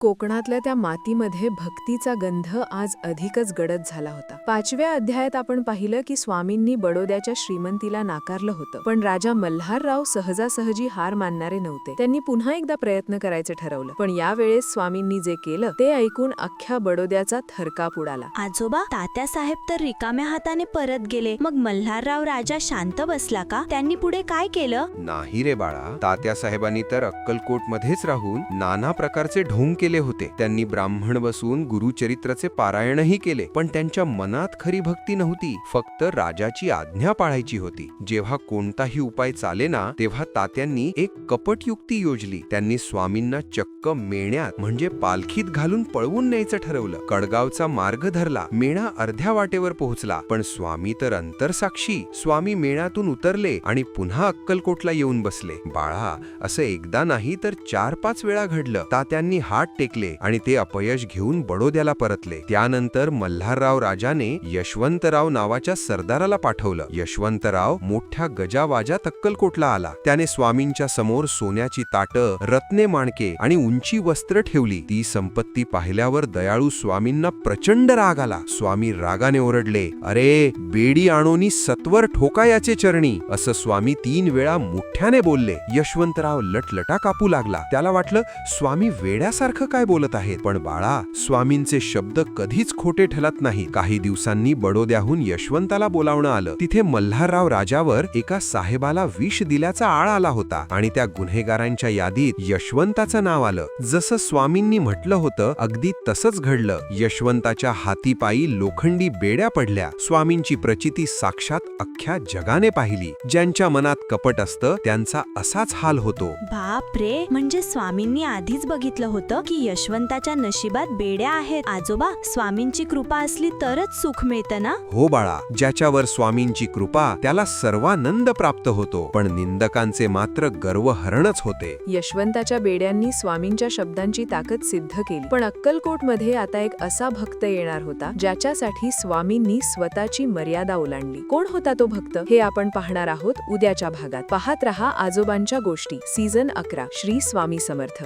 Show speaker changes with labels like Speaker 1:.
Speaker 1: कोकणातल्या त्या मातीमध्ये भक्तीचा गंध आज अधिकच गडद झाला होता. पाचव्या अध्यायात आपण पाहिलं की स्वामींनी बडोद्याच्या श्रीमंतीला नाकारलं होतं. पण राजा मल्हारराव सहजासहजी हार मानणारे नव्हते. त्यांनी पुन्हा एकदा प्रयत्न करायचं ठरवलं. पण यावेळेस स्वामींनी जे केलं ते ऐकून अख्ख्या बडोद्याचा थरकाप उडाला.
Speaker 2: आजोबा तात्यासाहेब तर रिकाम्या हाताने परत गेले. मग मल्हारराव राजा शांत बसला का? त्यांनी पुढे काय केलं?
Speaker 3: नाही रे बाळा. तात्या साहेबांनी तर अक्कलकोट मध्येच राहून नाना प्रकारचे ढोंग केले केले होते. त्यांनी ब्राह्मण बसून गुरुचरित्राचे पारायणही केले पण त्यांच्या मनात खरी भक्ती नव्हती. फक्त राजाची आज्ञा पाळायची होती. जेव्हा कोणताही उपाय चालेना तेव्हा तात्यांनी एक कपट युक्ती योजली. त्यांनी स्वामींना चक्क मेण्यात म्हणजे पालखीत घालून पळवून न्यायचं ठरवलं. कडगावचा मार्ग धरला. मेणा अर्ध्या वाटेवर पोहोचला. पण स्वामी तर अंतरसाक्षी. स्वामी मेणातून उतरले आणि पुन्हा अक्कलकोटला येऊन बसले. बाळा असं एकदा नाही तर चार पाच वेळा घडलं. तात्यांनी हात टेकले आणि ते अपयश घेऊन बडोद्याला परतले. त्यानंतर मल्हारराव राजाने यशवंतराव नावाच्या सरदाराला पाठवलं. यशवंतराव मोठ्या गजावाजा तक्कलकोटला आला. त्याने स्वामींच्या समोर सोन्याची ताट रत्ने माणके आणि उंची वस्त्र ठेवली. ती संपत्ती पाहिल्यावर दयाळू स्वामींना प्रचंड राग आला. स्वामी रागाने ओरडले अरे बेडी आणोनी सत्वर ठोका याचे चरणी. असं स्वामी तीन वेळा मोठ्याने बोलले. यशवंतराव लटलटा कापू लागला. त्याला वाटलं स्वामी वेड्यासारखं काय बोलत आहेत? पण बाळा स्वामींचे शब्द कधीच खोटे ठरत नाही. काही दिवसांनी बडोद्याहून यशवंताला बोलावणं आलं. तिथे मल्हारराव राजावर एका साहेबाला विष दिल्याचा आळ आला होता आणि त्या गुन्हेगारांच्या यादीत यशवंताचं नाव आलं. जसं स्वामींनी म्हटलं होतं अगदी तसंच घडलं. यशवंताच्या हातीपायी लोखंडी बेड्या पडल्या. स्वामींची प्रचिती साक्षात अख्ख्या जगाने पाहिली. ज्यांच्या मनात कपट असतं त्यांचा असाच हाल होतो.
Speaker 2: बाप रे म्हणजे स्वामींनी आधीच बघितलं होतं की यशवंताच्या नशिबात बेड्या आहेत. आजोबा स्वामींची कृपा असली तरच सुख मिळतं ना?
Speaker 3: हो बाळा ज्याच्यावर स्वामींची कृपा त्याला सर्वानंद प्राप्त होतो. पण निंदकांचे मात्र गर्वहरणच होते.
Speaker 1: यशवंताच्या बेड्यांनी स्वामींच्या शब्दांची ताकद सिद्ध केली. पण अक्कलकोटमध्ये आता एक असा भक्त येणार होता ज्याच्यासाठी स्वामींनी स्वतःची मर्यादा ओलांडली. कोण होता तो भक्त? हे आपण पाहणार आहोत उद्याच्या भागात. पाहत रहा आजोबांच्या गोष्टी. सीझन अकरा. श्री स्वामी समर्थ.